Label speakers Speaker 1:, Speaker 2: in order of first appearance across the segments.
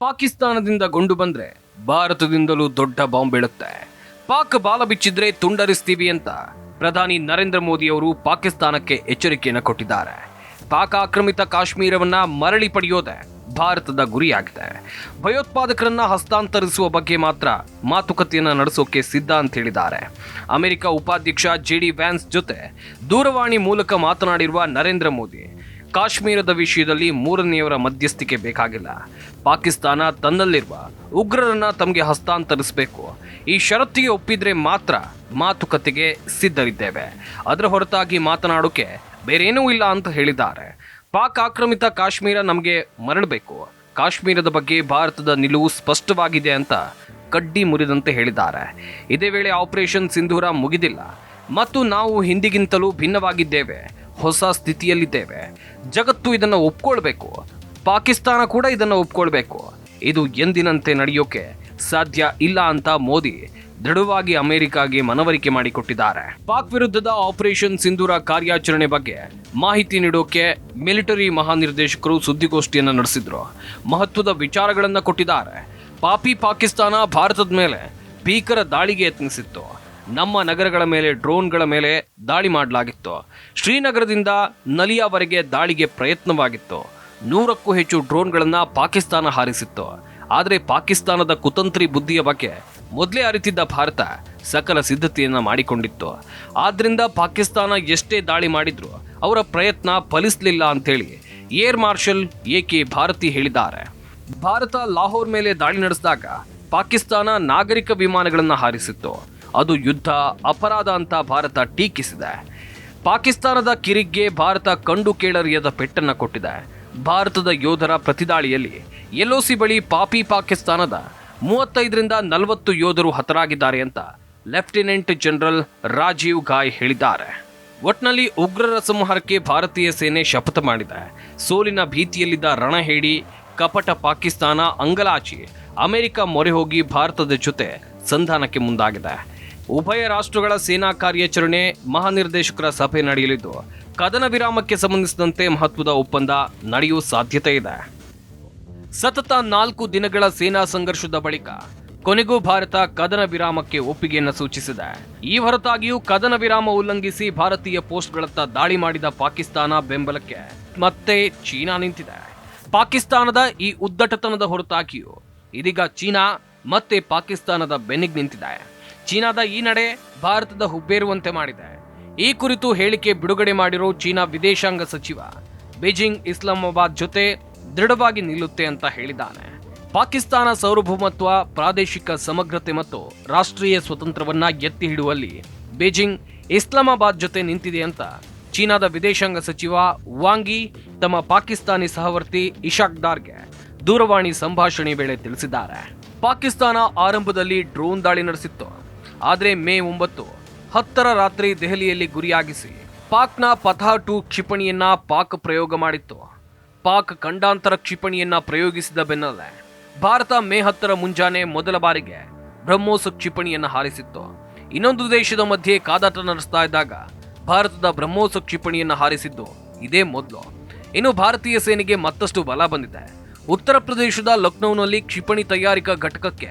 Speaker 1: ಪಾಕಿಸ್ತಾನದಿಂದ ಗುಂಡು ಬಂದ್ರೆ ಭಾರತದಿಂದಲೂ ದೊಡ್ಡ ಬಾಂಬ್ ಬೀಳುತ್ತೆ. ಪಾಕ್ ಬಾಲ ಬಿಚ್ಚಿದ್ರೆ ತುಂಡರಿಸ್ತೀವಿ ಅಂತ ಪ್ರಧಾನಿ ನರೇಂದ್ರ ಮೋದಿ ಅವರು ಪಾಕಿಸ್ತಾನಕ್ಕೆ ಎಚ್ಚರಿಕೆಯನ್ನು ಕೊಟ್ಟಿದ್ದಾರೆ. ಪಾಕ್ ಆಕ್ರಮಿತ ಕಾಶ್ಮೀರವನ್ನ ಮರಳಿ ಪಡೆಯೋದೆ ಭಾರತದ ಗುರಿಯಾಗಿದೆ. ಭಯೋತ್ಪಾದಕರನ್ನ ಹಸ್ತಾಂತರಿಸುವ ಬಗ್ಗೆ ಮಾತ್ರ ಮಾತುಕತೆಯನ್ನ ನಡೆಸೋಕೆ ಸಿದ್ಧ ಅಂತ ಹೇಳಿದ್ದಾರೆ. ಅಮೆರಿಕ ಉಪಾಧ್ಯಕ್ಷ ಜೆ ಡಿ ವ್ಯಾನ್ಸ್ ಜೊತೆ ದೂರವಾಣಿ ಮೂಲಕ ಮಾತನಾಡಿರುವ ನರೇಂದ್ರ ಮೋದಿ ಕಾಶ್ಮೀರದ ವಿಷಯದಲ್ಲಿ ಮೂರನೆಯವರ ಮಧ್ಯಸ್ಥಿಕೆ ಬೇಕಾಗಿಲ್ಲ. ಪಾಕಿಸ್ತಾನ ತನ್ನಲ್ಲಿರುವ ಉಗ್ರರನ್ನು ತಮಗೆ ಹಸ್ತಾಂತರಿಸಬೇಕು. ಈ ಷರತ್ತಿಗೆ ಒಪ್ಪಿದರೆ ಮಾತ್ರ ಮಾತುಕತೆಗೆ ಸಿದ್ಧರಿದ್ದೇವೆ. ಅದರ ಹೊರತಾಗಿ ಮಾತನಾಡೋಕೆ ಬೇರೇನೂ ಇಲ್ಲ ಅಂತ ಹೇಳಿದ್ದಾರೆ. ಪಾಕ್ ಆಕ್ರಮಿತ ಕಾಶ್ಮೀರ ನಮಗೆ ಮರಳಬೇಕು. ಕಾಶ್ಮೀರದ ಬಗ್ಗೆ ಭಾರತದ ನಿಲುವು ಸ್ಪಷ್ಟವಾಗಿದೆ ಅಂತ ಕಡ್ಡಿ ಮುರಿದಂತೆ ಹೇಳಿದ್ದಾರೆ. ಇದೇ ವೇಳೆ ಆಪರೇಷನ್ ಸಿಂಧೂರ ಮುಗಿದಿಲ್ಲ. ಮತ್ತು ನಾವು ಹಿಂದಿಗಿಂತಲೂ ಭಿನ್ನವಾಗಿದ್ದೇವೆ. ಹೊಸ ಸ್ಥಿತಿಯಲ್ಲಿದ್ದೇವೆ. ಜಗತ್ತು ಇದನ್ನು ಒಪ್ಕೊಳ್ಬೇಕು. ಪಾಕಿಸ್ತಾನ ಕೂಡ ಇದನ್ನು ಒಪ್ಕೊಳ್ಬೇಕು. ಇದು ಎಂದಿನಂತೆ ನಡೆಯೋಕೆ ಸಾಧ್ಯ ಇಲ್ಲ ಅಂತ ಮೋದಿ ದೃಢವಾಗಿ ಅಮೆರಿಕಾಗೆ ಮನವರಿಕೆ ಮಾಡಿಕೊಟ್ಟಿದ್ದಾರೆ. ಪಾಕ್ ವಿರುದ್ಧದ ಆಪರೇಷನ್ ಸಿಂಧೂರ ಕಾರ್ಯಾಚರಣೆ ಬಗ್ಗೆ ಮಾಹಿತಿ ನೀಡೋಕೆ ಮಿಲಿಟರಿ ಮಹಾನಿರ್ದೇಶಕರು ಸುದ್ದಿಗೋಷ್ಠಿಯನ್ನು ನಡೆಸಿದ್ರು. ಮಹತ್ವದ ವಿಚಾರಗಳನ್ನು ಕೊಟ್ಟಿದ್ದಾರೆ. ಪಾಪಿ ಪಾಕಿಸ್ತಾನ ಭಾರತದ ಮೇಲೆ ಭೀಕರ ದಾಳಿಗೆ ಯತ್ನಿಸಿತ್ತು. ನಮ್ಮ ನಗರಗಳ ಮೇಲೆ, ಡ್ರೋನ್ಗಳ ಮೇಲೆ ದಾಳಿ ಮಾಡಲಾಗಿತ್ತು. ಶ್ರೀನಗರದಿಂದ ನಲಿಯಾವರೆಗೆ ದಾಳಿಗೆ ಪ್ರಯತ್ನವಾಗಿತ್ತು. ನೂರಕ್ಕೂ ಹೆಚ್ಚು ಡ್ರೋನ್ಗಳನ್ನು ಪಾಕಿಸ್ತಾನ ಹಾರಿಸಿತ್ತು. ಆದರೆ ಪಾಕಿಸ್ತಾನದ ಕುತಂತ್ರಿ ಬುದ್ಧಿಯ ಬಗ್ಗೆ ಮೊದಲೇ ಅರಿತಿದ್ದ ಭಾರತ ಸಕಲ ಸಿದ್ಧತೆಯನ್ನು ಮಾಡಿಕೊಂಡಿತ್ತು. ಆದ್ದರಿಂದ ಪಾಕಿಸ್ತಾನ ಎಷ್ಟೇ ದಾಳಿ ಮಾಡಿದರೂ ಅವರ ಪ್ರಯತ್ನ ಫಲಿಸಲಿಲ್ಲ ಅಂತೇಳಿ Air Marshal A K Bharti ಹೇಳಿದ್ದಾರೆ. ಭಾರತ ಲಾಹೋರ್ ಮೇಲೆ ದಾಳಿ ನಡೆಸಿದಾಗ ಪಾಕಿಸ್ತಾನ ನಾಗರಿಕ ವಿಮಾನಗಳನ್ನು ಹಾರಿಸಿತ್ತು. ಅದು ಯುದ್ಧ ಅಪರಾಧ ಅಂತ ಭಾರತ ಟೀಕಿಸಿದೆ. ಪಾಕಿಸ್ತಾನದ ಕಿರಿಗ್ಗೆ ಭಾರತ ಕಂಡು ಕೇಳರಿಯದ ಪೆಟ್ಟನ್ನು ಕೊಟ್ಟಿದೆ. ಭಾರತದ ಯೋಧರ ಪ್ರತಿದಾಳಿಯಲ್ಲಿ ಎಲ್ಒಸಿ ಬಳಿ ಪಾಪಿ ಪಾಕಿಸ್ತಾನದ ಮೂವತ್ತೈದರಿಂದ ನಲವತ್ತು ಯೋಧರು ಹತರಾಗಿದ್ದಾರೆ ಅಂತ ಲೆಫ್ಟಿನೆಂಟ್ ಜನರಲ್ ರಾಜೀವ್ ಗಾಯ್ ಹೇಳಿದ್ದಾರೆ. ಒಟ್ನಲ್ಲಿ ಉಗ್ರರ ಸಂಹಾರಕ್ಕೆ ಭಾರತೀಯ ಸೇನೆ ಶಪಥ ಮಾಡಿದೆ. ಸೋಲಿನ ಭೀತಿಯಲ್ಲಿದ್ದ ರಣಹೇಡಿ, ಕಪಟ ಪಾಕಿಸ್ತಾನ ಅಂಗಲಾಚಿ ಅಮೆರಿಕ ಮೊರೆ ಹೋಗಿ ಭಾರತದ ಜೊತೆ ಸಂಧಾನಕ್ಕೆ ಮುಂದಾಗಿದೆ. ಉಭಯ ರಾಷ್ಟ್ರಗಳ ಸೇನಾ ಕಾರ್ಯಾಚರಣೆ ಮಹಾನಿರ್ದೇಶಕರ ಸಭೆ ನಡೆಯಲಿದ್ದು, ಕದನ ವಿರಾಮಕ್ಕೆ ಸಂಬಂಧಿಸಿದಂತೆ ಮಹತ್ವದ ಒಪ್ಪಂದ ನಡೆಯುವ ಸಾಧ್ಯತೆ ಇದೆ. ಸತತ ನಾಲ್ಕು ದಿನಗಳ ಸೇನಾ ಸಂಘರ್ಷದ ಬಳಿಕ ಕೊನೆಗೂ ಭಾರತ ಕದನ ವಿರಾಮಕ್ಕೆ ಒಪ್ಪಿಗೆಯನ್ನು ಸೂಚಿಸಿದೆ. ಈ ಹೊರತಾಗಿಯೂ ಕದನ ವಿರಾಮ ಉಲ್ಲಂಘಿಸಿ ಭಾರತೀಯ ಪೋಸ್ಟ್ಗಳತ್ತ ದಾಳಿ ಮಾಡಿದ ಪಾಕಿಸ್ತಾನ ಬೆಂಬಲಕ್ಕೆ ಮತ್ತೆ ಚೀನಾ ನಿಂತಿದೆ. ಪಾಕಿಸ್ತಾನದ ಈ ಉದ್ದಟತನದ ಹೊರತಾಗಿಯೂ ಇದೀಗ ಚೀನಾ ಮತ್ತೆ ಪಾಕಿಸ್ತಾನದ ಬೆನ್ನಿಗೆ ನಿಂತಿದೆ. ಚೀನಾದ ಈ ನಡೆ ಭಾರತದ ಹುಬ್ಬೇರುವಂತೆ ಮಾಡಿದೆ. ಈ ಕುರಿತು ಹೇಳಿಕೆ ಬಿಡುಗಡೆ ಮಾಡಿರೋ ಚೀನಾ ವಿದೇಶಾಂಗ ಸಚಿವ, ಬೀಜಿಂಗ್ ಇಸ್ಲಾಮಾಬಾದ್ ಜೊತೆ ದೃಢವಾಗಿ ನಿಲ್ಲುತ್ತೆ ಅಂತ ಹೇಳಿದ್ದಾನೆ. ಪಾಕಿಸ್ತಾನ ಸಾರ್ವಭೌಮತ್ವ, ಪ್ರಾದೇಶಿಕ ಸಮಗ್ರತೆ ಮತ್ತು ರಾಷ್ಟ್ರೀಯ ಸ್ವತಂತ್ರವನ್ನ ಎತ್ತಿ ಹಿಡುವಲ್ಲಿ ಬೀಜಿಂಗ್ ಇಸ್ಲಾಮಾಬಾದ್ ಜೊತೆ ನಿಂತಿದೆ ಅಂತ ಚೀನಾದ ವಿದೇಶಾಂಗ ಸಚಿವ ವಾಂಗಿ, ತಮ್ಮ ಪಾಕಿಸ್ತಾನಿ ಸಹವರ್ತಿ ಇಶಾಕ್ ಡಾರ್ಗೆ ದೂರವಾಣಿ ಸಂಭಾಷಣೆ ವೇಳೆ ತಿಳಿಸಿದ್ದಾರೆ. ಪಾಕಿಸ್ತಾನ ಆರಂಭದಲ್ಲಿ ಡ್ರೋನ್ ದಾಳಿ ನಡೆಸಿತ್ತು. ಆದರೆ ಮೇ ಒಂಬತ್ತು, ಹತ್ತರ ರಾತ್ರಿ ದೆಹಲಿಯಲ್ಲಿ ಗುರಿಯಾಗಿಸಿ. ಪಾಕ್ನ ಪಥಾ ಟು ಕ್ಷಿಪಣಿಯನ್ನ ಪಾಕ್ ಪ್ರಯೋಗ ಮಾಡಿತ್ತು. ಪಾಕ್ ಖಂಡಾಂತರ ಕ್ಷಿಪಣಿಯನ್ನ ಪ್ರಯೋಗಿಸಿದ ಬೆನ್ನಲ್ಲೇ, ಭಾರತ ಮೇ ಹತ್ತರ ಮುಂಜಾನೆ ಮೊದಲ ಬಾರಿಗೆ ಬ್ರಹ್ಮೋಸ್ ಕ್ಷಿಪಣಿಯನ್ನ ಹಾರಿಸಿತ್ತು. ಇನ್ನೊಂದು ದೇಶದ ಮಧ್ಯೆ ಕಾದಾಟ ನಡೆಸ್ತಾ ಇದ್ದಾಗ, ಭಾರತದ ಬ್ರಹ್ಮೋಸ್ ಕ್ಷಿಪಣಿಯನ್ನ ಹಾರಿಸಿದ್ದು ಇದೇ ಮೊದಲು. ಇನ್ನು ಭಾರತೀಯ ಸೇನೆಗೆ ಮತ್ತಷ್ಟು ಬಲ ಬಂದಿದೆ. ಉತ್ತರ ಪ್ರದೇಶದ ಲಕ್ನೌನಲ್ಲಿ ಕ್ಷಿಪಣಿ ತಯಾರಿಕಾ ಘಟಕಕ್ಕೆ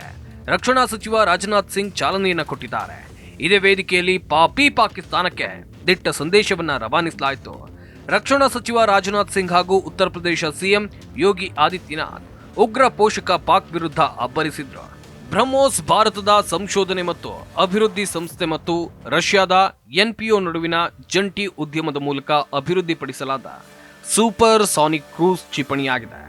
Speaker 1: ರಕ್ಷಣಾ ಸಚಿವ ರಾಜನಾಥ್ ಸಿಂಗ್ ಚಾಲನೆಯನ್ನ ಕೊಟ್ಟಿದ್ದಾರೆ. ಇದೇ ವೇದಿಕೆಯಲ್ಲಿ ಪಾಪಿ ಪಾಕಿಸ್ತಾನಕ್ಕೆ ದಿಟ್ಟ ಸಂದೇಶವನ್ನ ರವಾನಿಸಲಾಯಿತು. ರಕ್ಷಣಾ ಸಚಿವ ರಾಜನಾಥ್ ಸಿಂಗ್ ಹಾಗೂ ಉತ್ತರ ಪ್ರದೇಶ ಸಿಎಂ ಯೋಗಿ ಆದಿತ್ಯನಾಥ್ ಉಗ್ರ ಪೋಷಕ ಪಾಕ್ ವಿರುದ್ಧ ಅಬ್ಬರಿಸಿದ್ರು. ಬ್ರಹ್ಮೋಸ್ ಭಾರತದ ಸಂಶೋಧನೆ ಮತ್ತು ಅಭಿವೃದ್ಧಿ ಸಂಸ್ಥೆ ಮತ್ತು ರಷ್ಯಾದ ಎನ್ಪಿಒ ನಡುವಿನ ಜಂಟಿ ಉದ್ಯಮದ ಮೂಲಕ ಅಭಿವೃದ್ಧಿಪಡಿಸಲಾದ ಸೂಪರ್ ಸಾನಿಕ್ ಕ್ರೂಸ್ ಕ್ಷಿಪಣಿಯಾಗಿದೆ.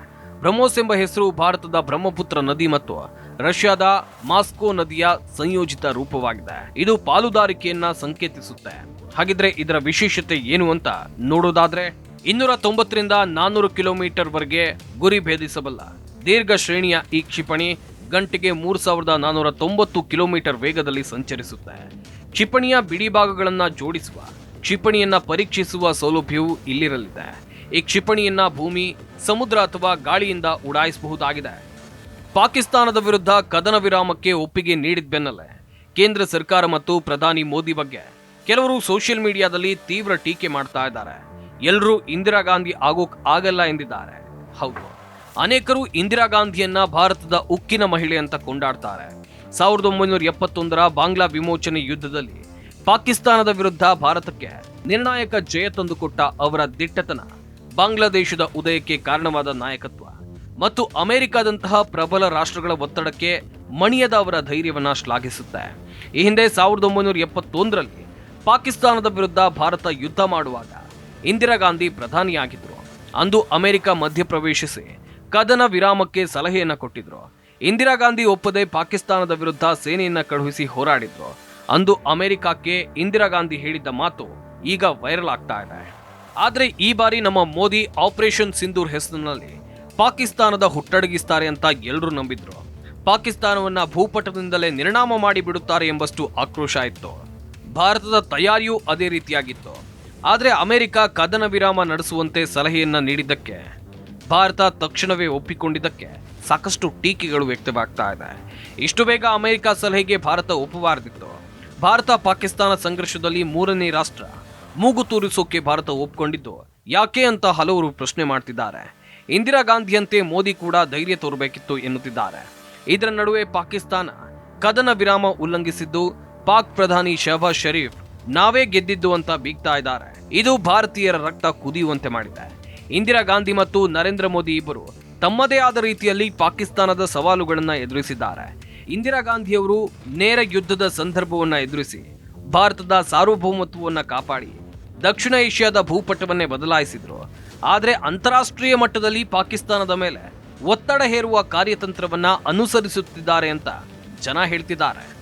Speaker 1: ಬ್ರಹ್ಮೋಸ್ ಎಂಬ ಹೆಸರು ಭಾರತದ ಬ್ರಹ್ಮಪುತ್ರ ನದಿ ಮತ್ತು ರಷ್ಯಾದ ಮಾಸ್ಕೋ ನದಿಯ ಸಂಯೋಜಿತ ರೂಪವಾಗಿದೆ. ಇದು ಪಾಲುದಾರಿಕೆಯನ್ನ ಸಂಕೇತಿಸುತ್ತೆ. ಹಾಗಿದ್ರೆ ಇದರ ವಿಶೇಷತೆ ಏನು ಅಂತ ನೋಡೋದಾದ್ರೆ ಇನ್ನೂರ ತೊಂಬತ್ತರಿಂದ ನಾನ್ನೂರು ಕಿಲೋಮೀಟರ್ ವರೆಗೆ ಗುರಿ ಭೇದಿಸಬಲ್ಲ ದೀರ್ಘ ಶ್ರೇಣಿಯ ಈ ಕ್ಷಿಪಣಿ ಗಂಟೆಗೆ ಮೂರು ಸಾವಿರದ ನಾನ್ನೂರ ತೊಂಬತ್ತು ಕಿಲೋಮೀಟರ್ ವೇಗದಲ್ಲಿ ಸಂಚರಿಸುತ್ತೆ. ಕ್ಷಿಪಣಿಯ ಬಿಡಿ ಭಾಗಗಳನ್ನ ಜೋಡಿಸುವ, ಕ್ಷಿಪಣಿಯನ್ನ ಪರೀಕ್ಷಿಸುವ ಸೌಲಭ್ಯವು ಇಲ್ಲಿರಲಿದೆ. ಈ ಕ್ಷಿಪಣಿಯನ್ನ ಭೂಮಿ, ಸಮುದ್ರ ಅಥವಾ ಗಾಳಿಯಿಂದ ಉಡಾಯಿಸಬಹುದಾಗಿದೆ. ಪಾಕಿಸ್ತಾನದ ವಿರುದ್ಧ ಕದನ ವಿರಾಮಕ್ಕೆ ಒಪ್ಪಿಗೆ ನೀಡಿದ ಬೆನ್ನಲ್ಲೇ ಕೇಂದ್ರ ಸರ್ಕಾರ ಮತ್ತು ಪ್ರಧಾನಿ ಮೋದಿ ಬಗ್ಗೆ ಕೆಲವರು ಸೋಷಿಯಲ್ ಮೀಡಿಯಾದಲ್ಲಿ ತೀವ್ರ ಟೀಕೆ ಮಾಡ್ತಾ ಇದ್ದಾರೆ. ಎಲ್ಲರೂ ಇಂದಿರಾ ಗಾಂಧಿ ಆಗೋಕ್ ಆಗಲ್ಲ ಎಂದಿದ್ದಾರೆ. ಹೌದು, ಅನೇಕರು ಇಂದಿರಾ ಗಾಂಧಿಯನ್ನ ಭಾರತದ ಉಕ್ಕಿನ ಮಹಿಳೆ ಅಂತ ಕೊಂಡಾಡ್ತಾರೆ. ಸಾವಿರದ ಒಂಬೈನೂರ ಎಪ್ಪತ್ತೊಂದರ ಬಾಂಗ್ಲಾ ವಿಮೋಚನೆ ಯುದ್ಧದಲ್ಲಿ ಪಾಕಿಸ್ತಾನದ ವಿರುದ್ಧ ಭಾರತಕ್ಕೆ ನಿರ್ಣಾಯಕ ಜಯ ತಂದುಕೊಟ್ಟ ಅವರ ದಿಟ್ಟತನ ಬಾಂಗ್ಲಾದೇಶದ ಉದಯಕ್ಕೆ ಕಾರಣವಾದ ನಾಯಕತ್ವ. ಮತ್ತು ಅಮೆರಿಕದಂತಹ ಪ್ರಬಲ ರಾಷ್ಟ್ರಗಳ ಒತ್ತಡಕ್ಕೆ ಮಣಿಯದ ಅವರ ಧೈರ್ಯವನ್ನ ಶ್ಲಾಘಿಸುತ್ತೆ. ಈ ಹಿಂದೆ ಸಾವಿರದ ಒಂಬೈನೂರ ಎಪ್ಪತ್ತೊಂದರಲ್ಲಿ ಪಾಕಿಸ್ತಾನದ ವಿರುದ್ಧ ಭಾರತ ಯುದ್ಧ ಮಾಡುವಾಗ ಇಂದಿರಾ ಗಾಂಧಿ ಪ್ರಧಾನಿಯಾಗಿದ್ರು. ಅಂದು ಅಮೆರಿಕ ಮಧ್ಯಪ್ರವೇಶಿಸಿ ಕದನ ವಿರಾಮಕ್ಕೆ ಸಲಹೆಯನ್ನು ಕೊಟ್ಟಿದ್ರು. ಇಂದಿರಾ ಗಾಂಧಿ ಒಪ್ಪದೆ ಪಾಕಿಸ್ತಾನದ ವಿರುದ್ಧ ಸೇನೆಯನ್ನು ಕಳುಹಿಸಿ ಹೋರಾಡಿದ್ರು. ಅಂದು ಅಮೆರಿಕಕ್ಕೆ ಇಂದಿರಾ ಗಾಂಧಿ ಹೇಳಿದ್ದ ಮಾತು ಈಗ ವೈರಲ್ ಆಗ್ತಾ ಇದೆ. ಆದರೆ ಈ ಬಾರಿ ನಮ್ಮ ಮೋದಿ ಆಪರೇಷನ್ ಸಿಂಧೂರ್ ಹೆಸರಿನಲ್ಲಿ ಪಾಕಿಸ್ತಾನದ ಹುಟ್ಟಡಗಿಸ್ತಾರೆ ಅಂತ ಎಲ್ಲರೂ ನಂಬಿದ್ರು. ಪಾಕಿಸ್ತಾನವನ್ನ ಭೂಪಟದಿಂದಲೇ ನಿರ್ಣಾಮ ಮಾಡಿ ಬಿಡುತ್ತಾರೆ ಎಂಬಷ್ಟು ಆಕ್ರೋಶ ಇತ್ತು ಭಾರತದ ತಯಾರಿಯೂ ಅದೇ ರೀತಿಯಾಗಿತ್ತು. ಆದರೆ ಅಮೆರಿಕ ಕದನ ವಿರಾಮ ನಡೆಸುವಂತೆ ಸಲಹೆಯನ್ನ ನೀಡಿದ್ದಕ್ಕೆ, ಭಾರತ ತಕ್ಷಣವೇ ಒಪ್ಪಿಕೊಂಡಿದ್ದಕ್ಕೆ ಸಾಕಷ್ಟು ಟೀಕೆಗಳು ವ್ಯಕ್ತವಾಗ್ತಾ ಇದೆ. ಇಷ್ಟು ಬೇಗ ಅಮೆರಿಕ ಸಲಹೆಗೆ ಭಾರತ ಒಪ್ಪಬಾರದಿತ್ತು. ಭಾರತ ಪಾಕಿಸ್ತಾನ ಸಂಘರ್ಷದಲ್ಲಿ ಮೂರನೇ ರಾಷ್ಟ್ರ. ಮೂಗು ತೂರಿಸೋಕೆ ಭಾರತ ಒಪ್ಕೊಂಡಿದ್ದು. ಯಾಕೆ ಅಂತ ಹಲವರು ಪ್ರಶ್ನೆ ಮಾಡ್ತಿದ್ದಾರೆ. ಇಂದಿರಾ ಗಾಂಧಿಯಂತೆ ಮೋದಿ ಕೂಡ ಧೈರ್ಯ ತೋರಬೇಕಿತ್ತು ಎನ್ನುತ್ತಿದ್ದಾರೆ. ಇದರ ನಡುವೆ ಪಾಕಿಸ್ತಾನ ಕದನ ವಿರಾಮ ಉಲ್ಲಂಘಿಸಿದ್ದು, ಪಾಕ್ ಪ್ರಧಾನಿ ಶಹಬಾಜ್ ಶರೀಫ್ ನಾವೇ ಗೆದ್ದಿದ್ದು ಅಂತ ಬೀಗ್ತಾ ಇದ್ದಾರೆ. ಇದು ಭಾರತೀಯರ ರಕ್ತ ಕುದಿಯುವಂತೆ ಮಾಡಿದೆ. ಇಂದಿರಾ ಗಾಂಧಿ ಮತ್ತು ನರೇಂದ್ರ ಮೋದಿ ಇಬ್ಬರು ತಮ್ಮದೇ ಆದ ರೀತಿಯಲ್ಲಿ ಪಾಕಿಸ್ತಾನದ ಸವಾಲುಗಳನ್ನ ಎದುರಿಸಿದ್ದಾರೆ. ಇಂದಿರಾ ಗಾಂಧಿಯವರು ನೇರ ಯುದ್ಧದ ಸಂದರ್ಭವನ್ನ ಎದುರಿಸಿ, ಭಾರತದ ಸಾರ್ವಭೌಮತ್ವವನ್ನ ಕಾಪಾಡಿ, ದಕ್ಷಿಣ ಏಷ್ಯಾದ ಭೂಪಟವನ್ನೇ ಬದಲಾಯಿಸಿದ್ರು. ಆದರೆ ಅಂತಾರಾಷ್ಟ್ರೀಯ ಮಟ್ಟದಲ್ಲಿ ಪಾಕಿಸ್ತಾನದ ಮೇಲೆ ಒತ್ತಡ ಹೇರುವ ಕಾರ್ಯತಂತ್ರವನ್ನು ಅನುಸರಿಸುತ್ತಿದ್ದಾರೆ ಅಂತ ಜನ ಹೇಳ್ತಿದ್ದಾರೆ.